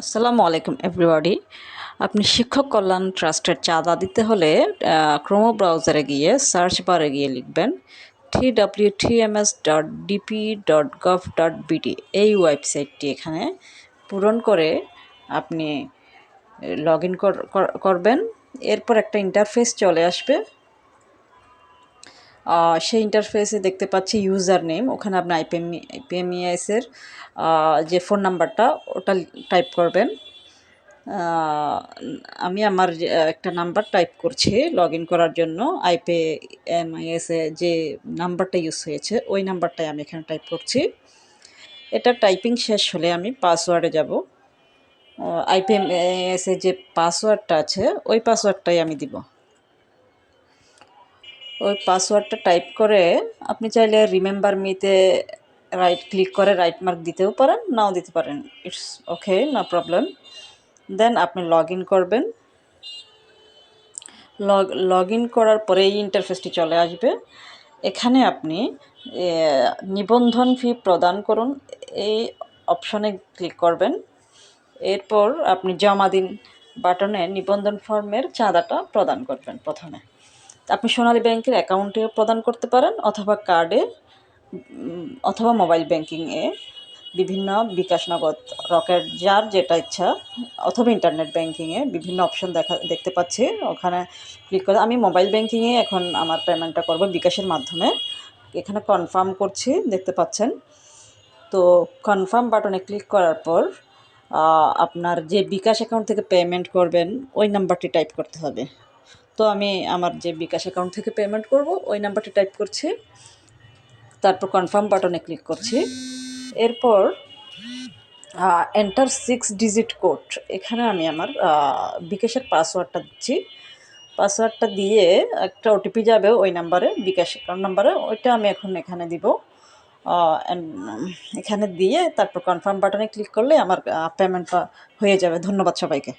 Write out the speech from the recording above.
আসসালামু আলাইকুম এভরিবডি আপনি শিক্ষক কল্যাণ ট্রাস্টের চাঁদা দিতে হলে ক্রোমো ব্রাউজারে গিয়ে সার্চ বারে গিয়ে লিখবেন three W three M S dot DP dot gov dot BD এই ওয়েবসাইটটি এখানে পূরণ করে আপনি লগ ইন করবেন। এরপর একটা ইন্টারফেস চলে আসবে। সেই ইন্টারফেসে দেখতে পাচ্ছি ইউজার নেম ওখানে আপনি আইপিএম আইপিএমইএসের যে ফোন নাম্বারটা ওটা টাইপ করবেন। আমি আমার একটা নাম্বার টাইপ করছি লগ ইন করার জন্য আইপিএমআইএস এ যে নাম্বারটা ইউজ হয়েছে, ওই নাম্বারটাই আমি এখানে টাইপ করছি। এটা টাইপিং শেষ হলে আমি পাসওয়ার্ডে যাব। আইপিএমএস যে পাসওয়ার্ডটা আছে, ওই পাসওয়ার্ডটাই আমি দিব। ওই পাসওয়ার্ডটা টাইপ করে আপনি চাইলে রিমেম্বার মিতে রাইট ক্লিক করে রাইট মার্ক দিতেও পারেন, নাও দিতে পারেন। ইটস ওকে না প্রবলেম দেন আপনি লগ ইন করবেন। লগ লগ ইন করার পরে এই ইন্টারফেসটি চলে আসবে। এখানে আপনি নিবন্ধন ফি প্রদান করুন, এই অপশনে ক্লিক করবেন। এরপর আপনি জমা দিন বাটনে নিবন্ধন ফর্মের চাঁদাটা প্রদান করবেন প্রথমে। আপনি সোনালী ব্যাংকের অ্যাকাউন্টে প্রদান করতে পারেন অথবা কার্ডে অথবা মোবাইল ব্যাংকিংয়ে বিভিন্ন বিকাশ নগদ রকেট যার যেটা ইচ্ছা, অথবা ইন্টারনেট ব্যাংকিংয়ে বিভিন্ন অপশন দেখা, দেখতে পাচ্ছি। ওখানে ক্লিক করে, আমি মোবাইল ব্যাংকিংয়ে এখন আমার পেমেন্টটা করব বিকাশের মাধ্যমে। এখানে কনফার্ম করছি, দেখতে পাচ্ছেন। তো কনফার্ম বাটনে ক্লিক করার পর আপনার যে বিকাশ অ্যাকাউন্ট থেকে পেমেন্ট করবেন, ওই নাম্বারটি টাইপ করতে হবে। তো আমি আমার যে বিকাশ অ্যাকাউন্ট থেকে পেমেন্ট করব, ওই নাম্বারটি টাইপ করছি। তারপর কনফার্ম বাটনে ক্লিক করছি। এরপর এন্টার সিক্স ডিজিট কোড এখানে আমি আমার বিকাশের পাসওয়ার্ডটা দিচ্ছি। পাসওয়ার্ডটা দিয়ে একটা ওটিপি যাবে ওই নাম্বারে বিকাশ অ্যাকাউন্ট নাম্বারে ওইটা আমি এখন এখানে দিব। এখানে দিয়ে তারপর কনফার্ম বাটনে ক্লিক করলে আমার পেমেন্টটা হয়ে যাবে। ধন্যবাদ সবাইকে।